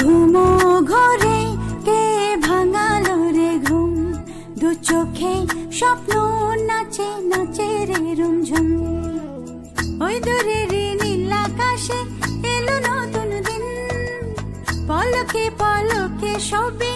ঘুমো ঘরে কে ভাঙালো রে ঘুম? দু চোখে স্বপ্ন নাচে নাচে রে রুমঝুম। ওই দূরে রে নীল আকাশে এলো নতুন দিন। পলকে পলকে সবে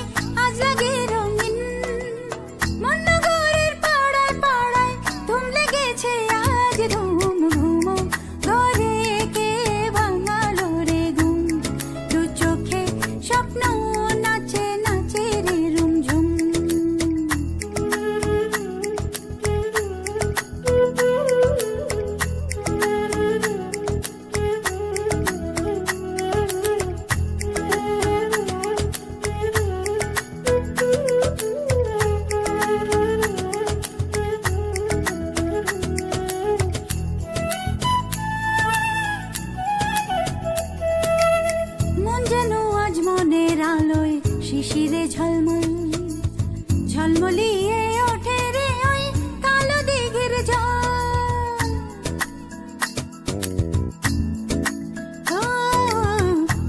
শিশিরে ঝলমল, ঝলমলিয়ে ওঠে রে ওই কালো দিঘির জল।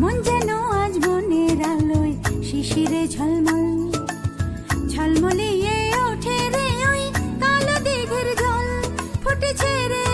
মন যেন আজ মনের আলোয় শিশিরে ঝলমল, ঝলমলিয়ে ওঠে রে ওই কালো দিঘির জল। ফুটেছে রে